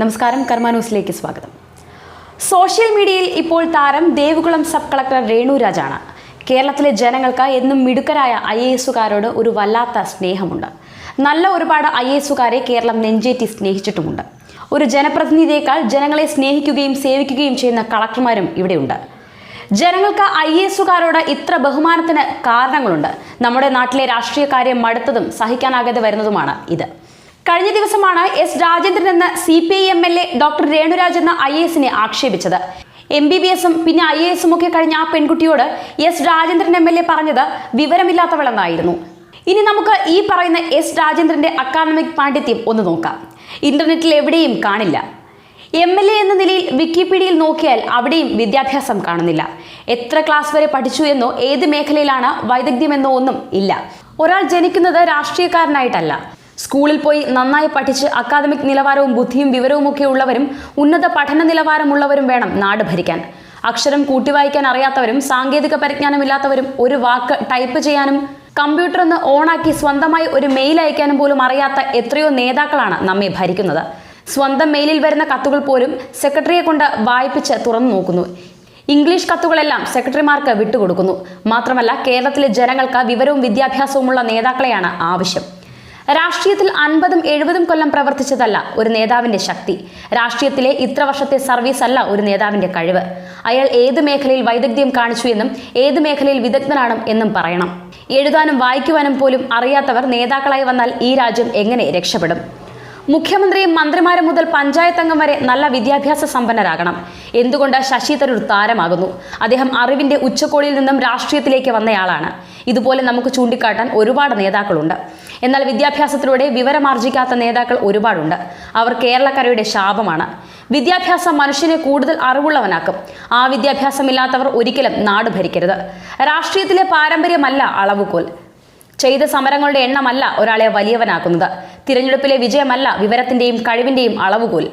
നമസ്കാരം കർമ്മ ന്യൂസിലേക്ക് സ്വാഗതം. സോഷ്യൽ മീഡിയയിൽ ഇപ്പോൾ താരം ദേവികുളം സബ് കളക്ടർ രേണുരാജാണ് കേരളത്തിലെ ജനങ്ങൾക്ക് എന്നും മിടുക്കരായ ഐ എസുകാരോട് ഒരു വല്ലാത്ത സ്നേഹമുണ്ട്. നല്ല ഒരുപാട് ഐ എസുകാരെ കേരളം നെഞ്ചേറ്റി സ്നേഹിച്ചിട്ടുമുണ്ട്. ഒരു ജനപ്രതിനിധിയേക്കാൾ ജനങ്ങളെ സ്നേഹിക്കുകയും സേവിക്കുകയും ചെയ്യുന്ന കളക്ടർമാരും ഇവിടെയുണ്ട്. ജനങ്ങൾക്ക് ഐ എസുകാരോട് ഇത്ര ബഹുമാനത്തിന് കാരണങ്ങളുണ്ട്. നമ്മുടെ നാട്ടിലെ രാഷ്ട്രീയക്കാരെ മടുത്തതും സഹിക്കാനാകാതെ വരുന്നതുമാണ് ഇത്. കഴിഞ്ഞ ദിവസമാണ് എസ് രാജേന്ദ്രൻ എന്ന C P I M L A doctor Renuraj എന്ന ഐ എസിനെ ആക്ഷേപിച്ചത്. എം ബി ബി എസും പിന്നെ ഐ എ എസും ഒക്കെ കഴിഞ്ഞ ആ പെൺകുട്ടിയോട് S Rajendran M L A പറഞ്ഞത് വിവരമില്ലാത്തവളെന്നായിരുന്നു. ഇനി നമുക്ക് ഈ പറയുന്ന എസ് രാജേന്ദ്രന്റെ അക്കാദമിക് പാണ്ഡിത്യം ഒന്ന് നോക്കാം. ഇന്റർനെറ്റിൽ എവിടെയും കാണില്ല. എം എൽ എ എന്ന നിലയിൽ വിക്കിപീഡിയയിൽ നോക്കിയാൽ അവിടെയും വിദ്യാഭ്യാസം കാണുന്നില്ല. എത്ര ക്ലാസ് വരെ പഠിച്ചു എന്നോ ഏത് മേഖലയിലാണ് വൈദഗ്ധ്യമെന്നോ ഒന്നും ഇല്ല. ഒരാൾ ജനിക്കുന്നത് രാഷ്ട്രീയക്കാരനായിട്ടല്ല. സ്കൂളിൽ പോയി നന്നായി പഠിച്ച് അക്കാദമിക് നിലവാരവും ബുദ്ധിയും വിവരവും ഒക്കെ ഉള്ളവരും ഉന്നത പഠന നിലവാരമുള്ളവരും വേണം നാട് ഭരിക്കാൻ. അക്ഷരം കൂട്ടിവായിക്കാൻ അറിയാത്തവരും സാങ്കേതിക പരിജ്ഞാനമില്ലാത്തവരും ഒരു വാക്ക് ടൈപ്പ് ചെയ്യാനും കമ്പ്യൂട്ടർ ഒന്ന് ഓണാക്കി സ്വന്തമായി ഒരു മെയിൽ അയക്കാനും പോലും അറിയാത്ത എത്രയോ നേതാക്കളാണ് നമ്മെ ഭരിക്കുന്നത്. സ്വന്തം മെയിലിൽ വരുന്ന കത്തുകൾ പോലും സെക്രട്ടറിയെ കൊണ്ട് വായിപ്പിച്ച് തുറന്നു നോക്കുന്നു. ഇംഗ്ലീഷ് കത്തുകളെല്ലാം സെക്രട്ടറിമാർക്ക് വിട്ടുകൊടുക്കുന്നു. മാത്രമല്ല കേരളത്തിലെ ജനങ്ങൾക്ക് വിവരവും വിദ്യാഭ്യാസവുമുള്ള നേതാക്കളെയാണ് ആവശ്യം. രാഷ്ട്രീയത്തിൽ അൻപതും എഴുപതും കൊല്ലം പ്രവർത്തിച്ചതല്ല ഒരു നേതാവിന്റെ ശക്തി. രാഷ്ട്രീയത്തിലെ ഇത്ര വർഷത്തെ സർവീസ് അല്ല ഒരു നേതാവിന്റെ കഴിവ്. അയാൾ ഏത് മേഖലയിൽ വൈദഗ്ധ്യം കാണിച്ചു എന്നും ഏത് മേഖലയിൽ വിദഗ്ധനാണ് എന്നും പറയണം. എഴുതാനും വായിക്കുവാനും പോലും അറിയാത്തവർ നേതാക്കളായി വന്നാൽ ഈ രാജ്യം എങ്ങനെ രക്ഷപ്പെടും? മുഖ്യമന്ത്രിയും മന്ത്രിമാരും മുതൽ പഞ്ചായത്ത് അംഗം വരെ നല്ല വിദ്യാഭ്യാസ സമ്പന്നരാകണം. എന്തുകൊണ്ട് ശശി തരൂർ താരമാകുന്നു? അദ്ദേഹം അറിവിന്റെ ഉച്ചകോടിയിൽ നിന്നും രാഷ്ട്രീയത്തിലേക്ക് വന്നയാളാണ്. ഇതുപോലെ നമുക്ക് ചൂണ്ടിക്കാട്ടാൻ ഒരുപാട് നേതാക്കളുണ്ട്. എന്നാൽ വിദ്യാഭ്യാസത്തിലൂടെ വിവരമാർജിക്കാത്ത നേതാക്കൾ ഒരുപാടുണ്ട്. അവർ കേരളക്കരയുടെ ശാപമാണ്. വിദ്യാഭ്യാസം മനുഷ്യനെ കൂടുതൽ അറിവുള്ളവനാക്കും. ആ വിദ്യാഭ്യാസമില്ലാത്തവർ ഒരിക്കലും നാട് ഭരിക്കരുത്. രാഷ്ട്രീയത്തിലെ പാരമ്പര്യമല്ല അളവുകോൽ. ചെയ്ത സമരങ്ങളുടെ എണ്ണമല്ല ഒരാളെ വലിയവനാക്കുന്നത്. തിരഞ്ഞെടുപ്പിലെ വിജയമല്ല വിവരത്തിന്റെയും കഴിവിന്റെയും അളവുകോൽ.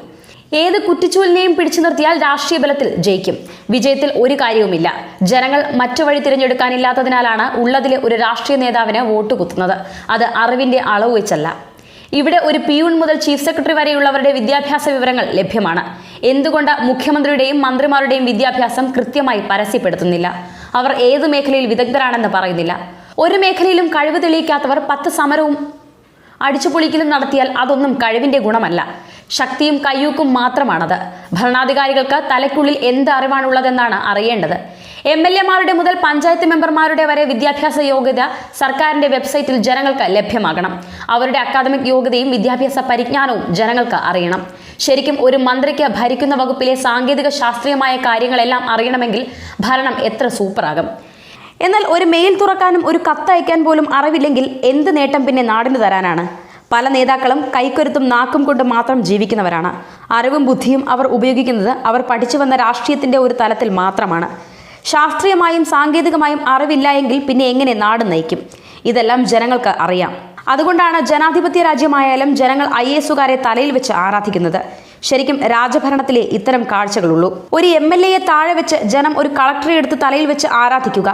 ഏത് കുറ്റിച്ചൂലിനെയും പിടിച്ചു നിർത്തിയാൽ രാഷ്ട്രീയ ബലത്തിൽ ജയിക്കും. വിജയത്തിൽ ഒരു കാര്യവുമില്ല. ജനങ്ങൾ മറ്റു വഴി തിരഞ്ഞെടുക്കാനില്ലാത്തതിനാലാണ് ഉള്ളതിലെ ഒരു രാഷ്ട്രീയ നേതാവിന് വോട്ട് കുത്തുന്നത്. അത് അറിവിന്റെ അളവ് വെച്ചല്ല. ഇവിടെ ഒരു പിയൂൺ മുതൽ ചീഫ് സെക്രട്ടറി വരെയുള്ളവരുടെ വിദ്യാഭ്യാസ വിവരങ്ങൾ ലഭ്യമാണ്. എന്തുകൊണ്ട് മുഖ്യമന്ത്രിയുടെയും മന്ത്രിമാരുടെയും വിദ്യാഭ്യാസം കൃത്യമായി പരസ്യപ്പെടുത്തുന്നില്ല? അവർ ഏത് മേഖലയിൽ വിദഗ്ധരാണെന്ന് പറയുന്നില്ല. ഒരു മേഖലയിലും കഴിവ് തെളിയിക്കാത്തവർ പത്ത് സമരവും അടിച്ചുപൊളിക്കലും നടത്തിയാൽ അതൊന്നും കഴിവിന്റെ ഗുണമല്ല. ശക്തിയും കയ്യൂക്കും മാത്രമാണത്. ഭരണാധികാരികൾക്ക് തലയ്ക്കുള്ളിൽ എന്ത് അറിവാണുള്ളതെന്നാണ് അറിയേണ്ടത്. എം എൽ എമാരുടെ മുതൽ പഞ്ചായത്ത് മെമ്പർമാരുടെ വരെ വിദ്യാഭ്യാസ യോഗ്യത സർക്കാരിന്റെ വെബ്സൈറ്റിൽ ജനങ്ങൾക്ക് ലഭ്യമാകണം. അവരുടെ അക്കാദമിക് യോഗ്യതയും വിദ്യാഭ്യാസ പരിജ്ഞാനവും ജനങ്ങൾക്ക് അറിയണം. ശരിക്കും ഒരു മന്ത്രിക്ക് ഭരിക്കുന്ന വകുപ്പിലെ സാങ്കേതിക ശാസ്ത്രീയമായ കാര്യങ്ങളെല്ലാം അറിയണമെങ്കിൽ ഭരണം എത്ര സൂപ്പറാകും. എന്നാൽ ഒരു മെയിൽ തുറക്കാനും ഒരു കത്തയക്കാൻ പോലും അറിവില്ലെങ്കിൽ എന്ത് നേട്ടം പിന്നെ നാടിന് തരാനാണ്? പല നേതാക്കളും കൈക്കരുത്തും നാക്കും കൊണ്ട് മാത്രം ജീവിക്കുന്നവരാണ്. അറിവും ബുദ്ധിയും അവർ ഉപയോഗിക്കുന്നത് അവർ പഠിച്ചു വന്ന രാഷ്ട്രീയത്തിന്റെ ഒരു തലത്തിൽ മാത്രമാണ്. ശാസ്ത്രീയമായും സാങ്കേതികമായും അറിവില്ല എങ്കിൽ പിന്നെ എങ്ങനെ നാട് നയിക്കും? ഇതെല്ലാം ജനങ്ങൾക്ക് അറിയാം. അതുകൊണ്ടാണ് ജനാധിപത്യ രാജ്യമായാലും ജനങ്ങൾ ഐ എസുകാരെ തലയിൽ വെച്ച് ആരാധിക്കുന്നത്. ശരിക്കും രാജഭരണത്തിലെ ഇത്തരം കാഴ്ചകളുള്ളൂ. ഒരു എം എൽ എയെ താഴെ വെച്ച് ജനം ഒരു കളക്ടറെ എടുത്ത് തലയിൽ വെച്ച് ആരാധിക്കുക.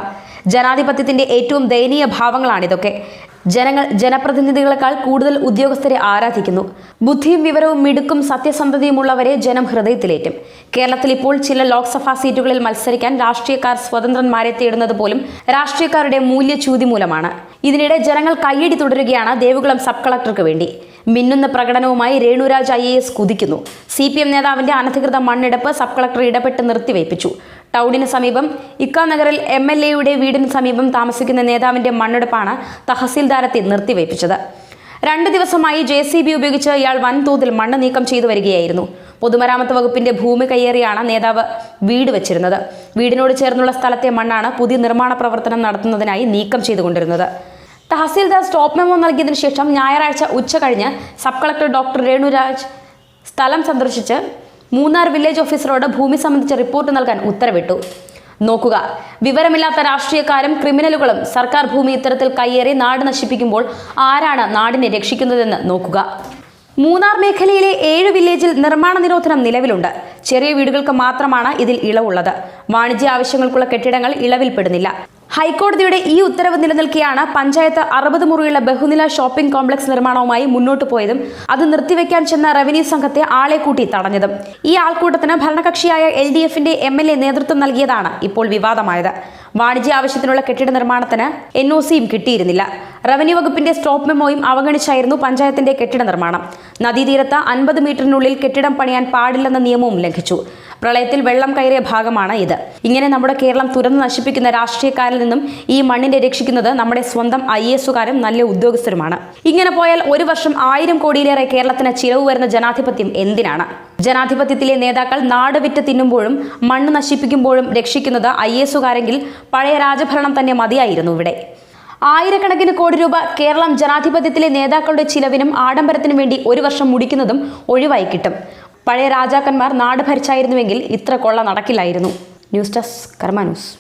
ജനാധിപത്യത്തിന്റെ ഏറ്റവും ദയനീയ ഭാവങ്ങളാണിതൊക്കെ. ജനങ്ങൾ ജനപ്രതിനിധികളെക്കാൾ കൂടുതൽ ഉദ്യോഗസ്ഥരെ ആരാധിക്കുന്നു. ബുദ്ധിയും വിവരവും മിടുക്കും സത്യസന്ധതയുമുള്ളവരെ ജനം ഹൃദയത്തിലേറ്റും. കേരളത്തിൽ ഇപ്പോൾ ചില ലോക്സഭാ സീറ്റുകളിൽ മത്സരിക്കാൻ രാഷ്ട്രീയക്കാർ സ്വതന്ത്രന്മാരെ തേടുന്നത് പോലും രാഷ്ട്രീയക്കാരുടെ മൂല്യച്യൂതി മൂലമാണ്. ഇതിനിടെ ജനങ്ങൾ കയ്യടി തുടരുകയാണ് ദേവികുളം സബ് കളക്ടർക്ക് വേണ്ടി. മിന്നുന്ന പ്രകടനവുമായി രേണുരാജ് ഐ എ എസ് കുതിക്കുന്നു. സി പി എം നേതാവിന്റെ അനധികൃത മണ്ണെടുപ്പ് സബ് കളക്ടർ ഇടപെട്ട് നിർത്തിവയ്പ്പിച്ചു. ടൗണിന് സമീപം ഇക്ക നഗറിൽ എം എൽ എയുടെ വീടിന് സമീപം താമസിക്കുന്ന നേതാവിന്റെ മണ്ണെടുപ്പാണ് തഹസീൽദാരത്തെ നിർത്തിവയ്പ്പിച്ചത്. രണ്ട് ദിവസമായി ജെ സി ബി ഉപയോഗിച്ച് ഇയാൾ വൻതോതിൽ മണ്ണ് നീക്കം ചെയ്തു വരികയായിരുന്നു. പൊതുമരാമത്ത് വകുപ്പിന്റെ ഭൂമി കയ്യേറിയാണ് നേതാവ് വീട് വെച്ചിരുന്നത്. വീടിനോട് ചേർന്നുള്ള സ്ഥലത്തെ മണ്ണാണ് പുതിയ നിർമ്മാണ പ്രവർത്തനം നടത്തുന്നതിനായി നീക്കം ചെയ്തുകൊണ്ടിരുന്നത്. തഹസീൽദാർ സ്റ്റോപ്പ് മെമ്മോ നൽകിയതിനു ശേഷം ഞായറാഴ്ച ഉച്ച കഴിഞ്ഞ് സബ് കളക്ടർ ഡോക്ടർ രേണുരാജ് സ്ഥലം സന്ദർശിച്ച് മൂന്നാർ വില്ലേജ് ഓഫീസറോട് ഭൂമി സംബന്ധിച്ച റിപ്പോർട്ട് നൽകാൻ ഉത്തരവിട്ടു. നോക്കുക. വിവരമില്ലാത്ത രാഷ്ട്രീയക്കാരും ക്രിമിനലുകളും സർക്കാർ ഭൂമി ഇത്തരത്തിൽ കയ്യേറി നാട് നശിപ്പിക്കുമ്പോൾ ആരാണ് നാടിനെ രക്ഷിക്കുന്നതെന്ന് നോക്കുക. മൂന്നാർ മേഖലയിലെ ഏഴ് വില്ലേജിൽ നിർമ്മാണ നിരോധനം നിലവിലുണ്ട്. ചെറിയ വീടുകൾക്ക് മാത്രമാണ് ഇതിൽ ഇളവുള്ളത്. വാണിജ്യ ആവശ്യങ്ങൾക്കുള്ള കെട്ടിടങ്ങൾ ഇളവിൽപ്പെടുന്നില്ല. ഹൈക്കോടതിയുടെ ഈ ഉത്തരവ് നിലനിൽക്കെയാണ് പഞ്ചായത്ത് അറുപത് മുറിയുള്ള ബഹുനില ഷോപ്പിംഗ് കോംപ്ലക്സ് നിർമ്മാണവുമായി മുന്നോട്ടു പോയതും അത് നിർത്തിവെക്കാൻ ചെന്ന റവന്യൂ സംഘത്തെ ആളെ കൂട്ടി തടഞ്ഞതും. ഈ ആൾക്കൂട്ടത്തിന് ഭരണകക്ഷിയായ എൽ ഡി എഫിന്റെ എം എൽ എ നേതൃത്വം നൽകിയതാണ് ഇപ്പോൾ വിവാദമായത്. വാണിജ്യ ആവശ്യത്തിനുള്ള കെട്ടിട നിർമ്മാണത്തിന് എൻ ഒ സിയും കിട്ടിയിരുന്നില്ല. റവന്യൂ വകുപ്പിന്റെ സ്റ്റോപ്പ് മെമ്മോയും അവഗണിച്ചായിരുന്നു പഞ്ചായത്തിന്റെ കെട്ടിട നിർമ്മാണം. നദീതീരത്ത് അൻപത് മീറ്ററിനുള്ളിൽ കെട്ടിടം പണിയാൻ പാടില്ലെന്ന നിയമവും ലംഘിച്ചു. പ്രളയത്തിൽ വെള്ളം കയറിയ ഭാഗമാണ് ഇത്. ഇങ്ങനെ നമ്മുടെ കേരളം തുറന്നു നശിപ്പിക്കുന്ന രാഷ്ട്രീയക്കാരിൽ നിന്നും ഈ മണ്ണിനെ രക്ഷിക്കുന്നത് നമ്മുടെ സ്വന്തം ഐ എസുകാരും നല്ല ഉദ്യോഗസ്ഥരുമാണ്. ഇങ്ങനെ പോയാൽ ഒരു വർഷം ആയിരം കോടിയിലേറെ കേരളത്തിന് ചിലവ് വരുന്ന ജനാധിപത്യം എന്തിനാണ്? ജനാധിപത്യത്തിലെ നേതാക്കൾ നാട് വിറ്റ് തിന്നുമ്പോഴും മണ്ണ് നശിപ്പിക്കുമ്പോഴും രക്ഷിക്കുന്നത് ഐ എസുകാരെങ്കിൽ പഴയ രാജഭരണം തന്നെ മതിയായിരുന്നു ഇവിടെ. ആയിരക്കണക്കിന് കോടി രൂപ കേരളം ജനാധിപത്യത്തിലെ നേതാക്കളുടെ ചിലവിനും ആഡംബരത്തിനും വേണ്ടി ഒരു വർഷം മുടിക്കുന്നതും ഒഴിവായി കിട്ടും. പഴയ രാജാക്കന്മാർ നാട് ഭരിച്ചായിരുന്നുവെങ്കിൽ ഇത്ര കൊള്ള നടക്കില്ലായിരുന്നു. News desk news.